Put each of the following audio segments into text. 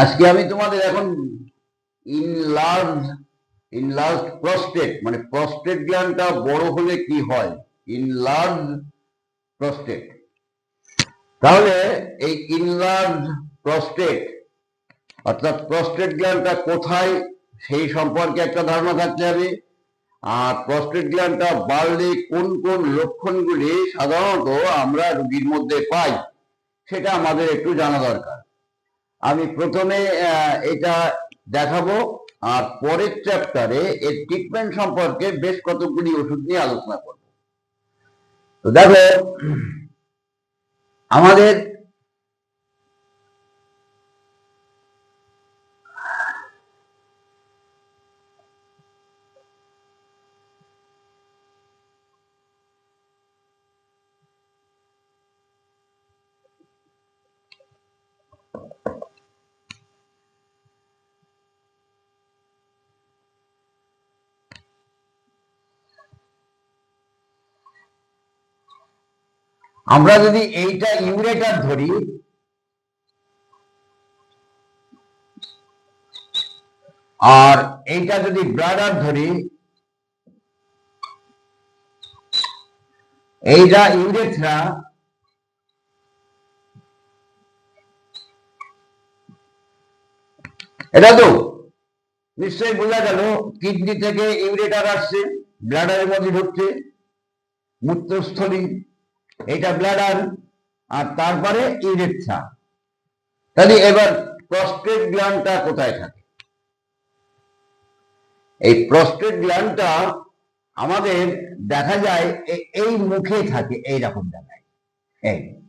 আজকে আমি তোমাদের এখন ইনলার্জ ইনলার্জ প্রস্টেট মানে প্রস্টেট গ্ল্যান্ডটা বড় হলে কি হয়? ইনলার্জ প্রস্টেট তাহলে এই ইনলার্জ প্রস্টেট অর্থাৎ প্রস্টেট গ্ল্যান্ডটা কোথায়? সেই সম্পর্কে একটা ধারণা থাকতে হবে। আর প্রস্টেট গ্ল্যান্ডটা বাড়লে কোন কোন লক্ষণগুলি সাধারণত আমরা রোগীর মধ্যে পাই, সেটা আমাদের একটু জানা দরকার। আমি প্রথমে এটা দেখাবো, আর পরের চ্যাপ্টারে এর ট্রিটমেন্ট সম্পর্কে বেশ কতগুলি ওষুধ নিয়ে আলোচনা করব। তো দেখো, আমাদের আমরা যদি এইটা ইউরেটার ধরি, আর এইটা যদি ব্লাডার ধরি, এইটা ইউরেথ্রা এটা তো নিশ্চয়ই বোঝা গেল, কিডনি থেকে ইউরেটার আসছে ব্লাডারের মধ্যে ঢুকছে, মূত্রস্থলী এটা ব্লাডার আর তারপরে ইউরেথ্রা তাহলে এবার প্রস্টেট গ্ল্যান্ডটা কোথায় থাকে? এই প্রস্টেট গ্ল্যান্ডটা আমাদের দেখা যায় এই মুখে থাকে এই রকম জায়গায়। এই।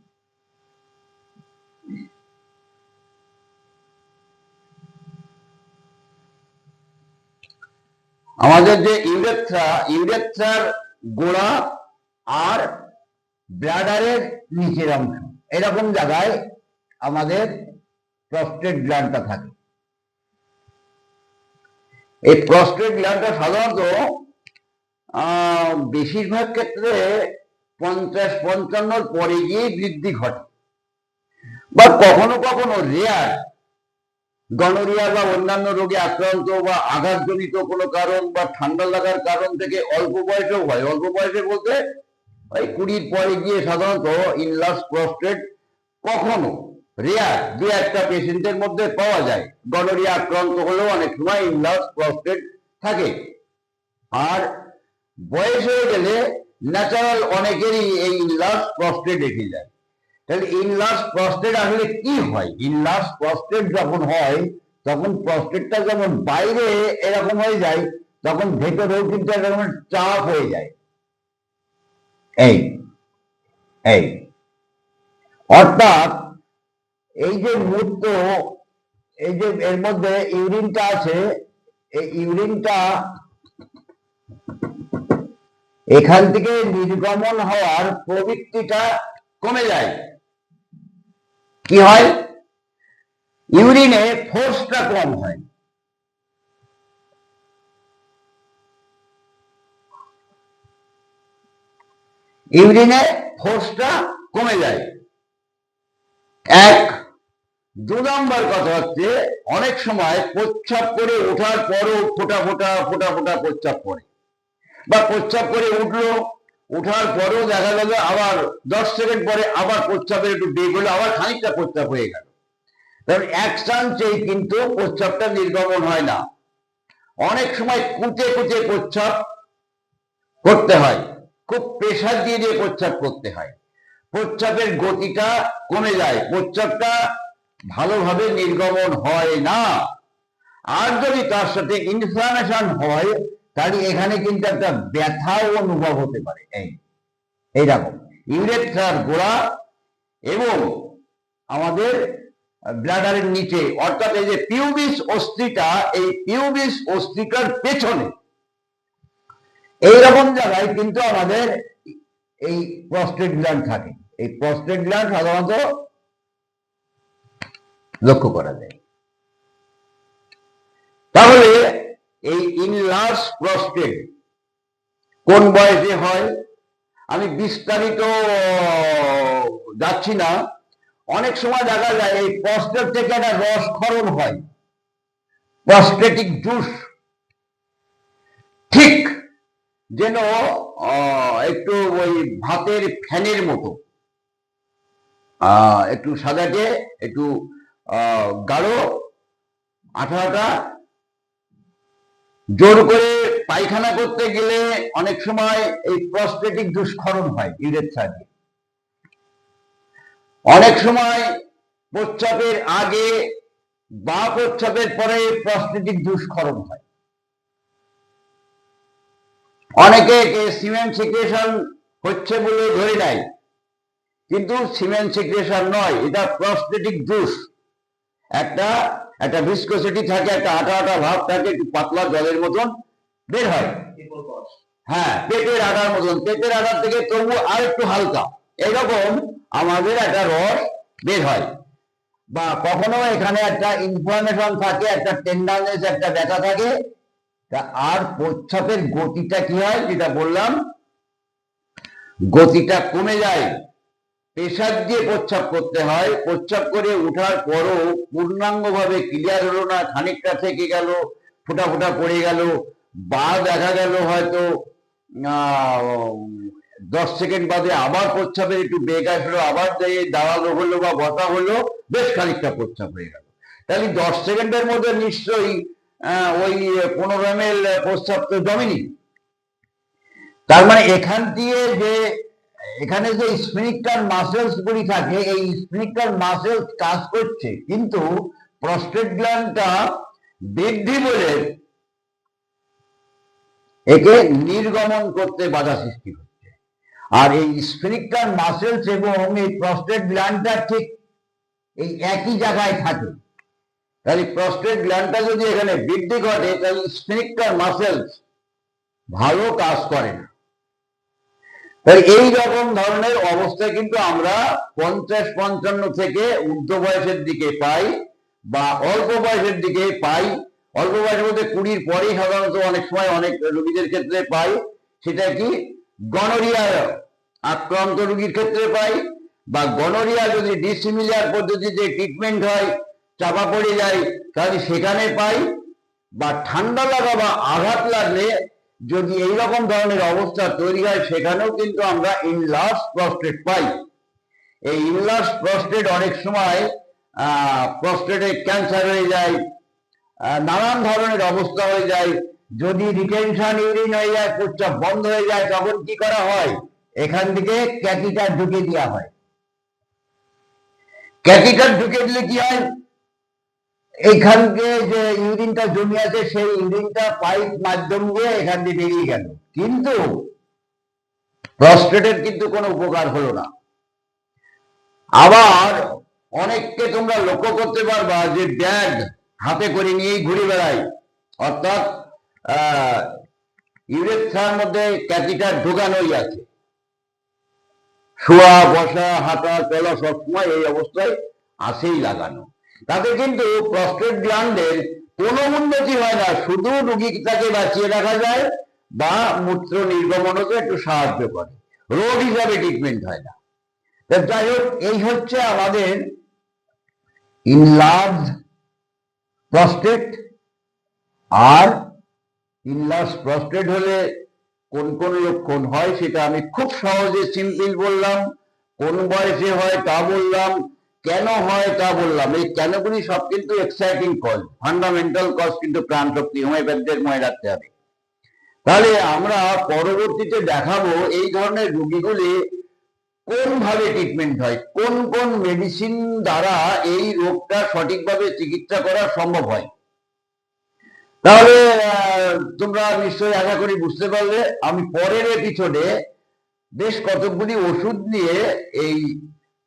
আমাদের যে ইউরেথ্রা, ইউরেথ্রার গোড়া আর ব্লাডারের নিচের অংশ এরকম জায়গায় আমাদের প্রস্টেট গ্ল্যান্ডটা থাকে। এই প্রস্টেট গ্ল্যান্ডটা সাধারণত বেশিরভাগ ক্ষেত্রে পঞ্চাশ, পঞ্চান্নর পরে গিয়ে বৃদ্ধি ঘটে। বা কখনো কখনো রেয়ার গনোরিয়া বা অন্যান্য রোগে আক্রান্ত বা আঘাতজনিত কোনো কারণ বা ঠান্ডা লাগার কারণ থেকে অল্প বয়সেও হয়। অল্প বয়সে বলতে ওই কুড়ির পরে গিয়ে সাধারণত ইনলাস প্রস্টেট কখনো রেয়ার দু একটা পেশেন্টের মধ্যে পাওয়া যায়। গনোরিয়া আক্রান্ত হলেও অনেক সময় ইনলাস প্রস্টেট থাকে। আর বয়স হয়ে গেলে ন্যাচারাল অনেকেরই এই ইনলাস প্রস্টেট এসে যায়। তাহলে ইনলাস প্রস্টেট আসলে কি হয়? ইনলাস প্রস্টেট যখন হয়, তখন প্রস্টেটটা যখন বাইরে এরকম হয়ে যায়, তখন ভেতরেও কিন্তু এরকম চাপ হয়ে যায়। এই এই। অর্থাৎ এই যে মূত্র এই যে এর মধ্যে ইউরিনটা আছে, এই ইউরিনটা এখান থেকে নির্গমন হওয়ার প্রবৃত্তিটা কমে যায়। কি হয়? ইউরিনে ফোর্সটা কম হয়। ইউরিনে ফোর্সটা কমে যায়। এক, দু নম্বর কথা হচ্ছে, অনেক সময় প্রচ্ছাপ করে ওঠার পরও ফোটা ফোটা ফোটা ফোটা প্রচ্ছাপ করে বা প্রচ্ছাপ করে উঠল, উঠার পরেও দেখা গেল আবার দশ সেকেন্ড পরে আবার প্রচ্ছাপের একটু বেগ হলো, আবার খানিকটা প্রচ্ছাপ হয়ে গেল। কারণ এক চান্সেই কিন্তু প্রচ্ছাপটা নির্গমন হয় না। অনেক সময় কুচে কুচে প্রচ্ছাপ করতে হয়। খুব প্রেশার দিয়ে দিয়ে প্রচ্ছাপ করতে হয়। প্রচ্ছাপের গতিটা কমে যায়। প্রচ্ছাপটা ভালোভাবে নির্গমন হয় না। আর যদি তার সাথে ইনফ্লামেশন হয়, তাহলে এখানে কিন্তু একটা ব্যথাও অনুভব হতে পারে। এই এইরকম ইউরেথ্রার গোড়া এবং আমাদের ব্লাডারের নিচে, অর্থাৎ এই যে পিউবিস অস্থিটা এই পিউবিস অস্থিকার পেছনে এইরকম জায়গায় কিন্তু আমাদের এই প্রস্টেট গ্ল্যান্ড থাকে। এই প্রস্টেট গ্ল্যান্ড সাধারণত লক্ষ্য করা যায়। তাহলে এই ইনলার্স প্রস্টেট কোন বয়সে হয়? আমি বিস্তারিত যাচ্ছি না। অনেক সময় দেখা যায় এই প্রস্টেট থেকে একটা রস ক্ষরণ হয়। প্রস্টেটিক জুস ঠিক যেন একটু ওই ভাতের ফ্যানের মতো। একটু সাদাটে, একটু গাঢ় আঠা আঠা জোর করে পায়খানা করতে গেলে অনেক সময় এই প্রস্টেটিক দুষ্করণ হয় ইউরেথ্রা দিয়ে অনেক সময় প্রস্রাবের আগে বা প্রস্রাবের পরে প্রস্টেটিক দুষ্করণ হয়। অনেকে সিমেন্ট সিক্রেশন হচ্ছে বলে ধরে নেয় কিন্তু সিমেন্ট সিক্রেশন নয়, এটা প্রস্টেটিক জুস একটা একটা ভিসকোসিটি থাকে, একটা আটা আটা ভাব থাকে, একটু পাতলা জলের মতন বের হয়। হ্যাঁ পেটের আটার মতন। পেটের আটার থেকে তবু আর একটু হালকা। এরকম আমাদের একটা রস বের হয়। বা কখনো এখানে একটা ইনফরমেশন থাকে, একটা টেন্ডারনেস একটা ব্যথা থাকে তা আর প্রচ্ছাপের গতিটা কি হয়? যেটা বললাম, গতিটা কমে যায়। প্রেশার দিয়ে প্রচ্ছাপ করতে হয়। প্রচ্ছাপ করে ওঠার পরও পূর্ণাঙ্গ ভাবে ক্লিয়ার হলো না, খানিকটা থেকে গেল, ফোটা ফোটা পড়ে গেল। বা দেখা গেল হয়তো দশ সেকেন্ড বাদে আবার প্রচ্ছাপের একটু বেগ আসলো, আবার দাঁড়াল হলো বা বসা হলো, বেশ খানিকটা প্রচ্ছাপ হয়ে গেল। তাহলে দশ সেকেন্ডের মধ্যে নিশ্চয়ই ওই পনেরো এম এল প্রস্রাব তো জমেনি। তার মানে এখান দিয়ে যে, এখানে যে স্পিনিকটার মাসেলস গুলি থাকে, এই স্পিনিকটার মাসেলস কাজ করছে, কিন্তু প্রস্টেট গ্ল্যান্ডটা বৃদ্ধি বলে একে নির্গমন করতে বাধা সৃষ্টি হচ্ছে আর এই স্পিনিকটার মাসেলস এবং এই প্রস্টেট গ্ল্যান্ডটা ঠিক এই একই জায়গায় থাকে। তাহলে প্রস্টেট গ্ল্যান্ডটা যদি এখানে বৃদ্ধি ঘটে, তাহলে স্পিনিকটার মাসেলস ভালো কাজ করে না। তাই এই রকম ধরনের অবস্থা কিন্তু আমরা পঞ্চাশ পঞ্চান্ন থেকে ঊর্ধ্ব বয়সের দিকে পাই বা অল্প বয়সের দিকে পাই। অল্প বয়সের মধ্যে কুড়ির পরেই সাধারণত অনেক সময় অনেক রোগীদের ক্ষেত্রে পাই। সেটা কি? গনোরিয়া আক্রান্ত রোগীর ক্ষেত্রে পাই বা গনোরিয়া যদি ডিসিমিলার পদ্ধতিতে ট্রিটমেন্ট হয় চাপা পড়ে যায়। তাহলে সেখানে পাই বা ঠান্ডা লাগা বা আঘাত লাগলে যদি এইরকম ধরনের অবস্থা তৈরি হয়, সেখানেও কিন্তু আমরা ইনলার্স প্রস্টেট পাই। এই ইনলার্স প্রস্টেট অনেক সময় প্রস্টেটে ক্যান্সার হয়ে যায় নানান ধরনের অবস্থা হয়ে যায়। যদি রিটেনশন ইউরিন হয়ে যায় প্রস্রাব বন্ধ হয়ে যায়, তখন কি করা হয়? এখান থেকে ক্যাথিটার ঢুকে দেওয়া হয়। ক্যাথিটার ঢুকে দিলে কি হয়? এইখানকে যে ইউরিনটা জমি আছে, সেই ইউরিনটা পাইপ মাধ্যম দিয়ে এখান দিয়ে বেরিয়ে গেল। কিন্তু প্রস্টেটের কিন্তু কোনো উপকার হলো না। আবার অনেককে তোমরা লক্ষ্য করতে পারবা যে ব্যাগ হাতে করে নিয়েই ঘুরে বেড়ায়। অর্থাৎ ইউরেথ্রার মধ্যে ক্যাথিটার ঢোকানোই আছে। শোয়া, বসা, হাঁটা, চলা সবসময় এই অবস্থায় আসেই লাগানো। তাতে কিন্তু প্রস্টেট গ্ল্যান্ডের কোনো উন্নতি হয় না। শুধু রুগীটাকে বাঁচিয়ে রাখা যায় বা মূত্র নির্গমনকে একটু সাহায্য করে। রোগ হিসাবে ট্রিটমেন্ট হয় না। যাই হোক, এই হচ্ছে আমাদের ইনলার্জ প্রস্টেট আর ইনলার্জ প্রস্টেট হলে কোন কোন লক্ষণ হয় সেটা আমি খুব সহজে সিম্পল বললাম। কোন বয়সে হয় তা বললাম। কেন হয় তা বললাম। এই কেনগুলি সব কিন্তু এক্সাইটিং কজ ফান্ডামেন্টাল কজ কিন্তু প্রাণ শক্তি হোমিওপ্যাথদের মনে রাখতে হবে। তাহলে আমরা পরবর্তীতে দেখাবো এই ধরনের রোগীগুলি কোন ভাবে ট্রিটমেন্ট হয়, কোন কোন মেডিসিন দ্বারা এই রোগটা সঠিকভাবে চিকিৎসা করা সম্ভব হয়। তাহলে তোমরা নিশ্চয়ই আশা করি বুঝতে পারলে, আমি পরের এপিসোডে বেশ কতকগুলি ওষুধ নিয়ে এই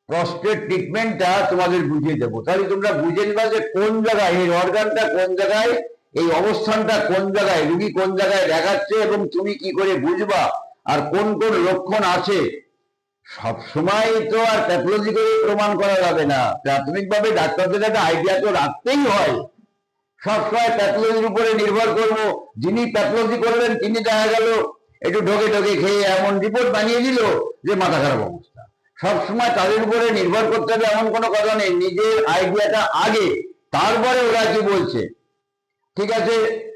প্রস্টেট ট্রিটমেন্টটা তোমাদের বুঝিয়ে দেবো। তাহলে তোমরা বুঝে নিবা যে কোন জায়গায় এই অর্গানটা কোন জায়গায়, এই অবস্থানটা কোন জায়গায়, রুগী কোন জায়গায় দেখাচ্ছে এবং তুমি কি করে বুঝবা আর কোন কোন লক্ষণ আছে? সব সময় তো আর প্যাথোলজি করে প্রমাণ করা যাবে না। প্রাথমিকভাবে ডাক্তারদের একটা আইডিয়া তো রাখতেই হয়। সবসময় প্যাথোলজির উপরে নির্ভর করব। যিনি প্যাথোলজি করলেন, তিনি দেখা গেল, একটু ঢোকে ঢোকে খেয়ে এমন রিপোর্ট বানিয়ে দিল যে মাথা খারাপ অবস্থা। সবসময় তাদের উপরে নির্ভর করতে হবে, এমন কোনো কথা নেই। নিজের আইডিয়াটা আগে, তারপরে ওরা কি বলছে? ঠিক আছে?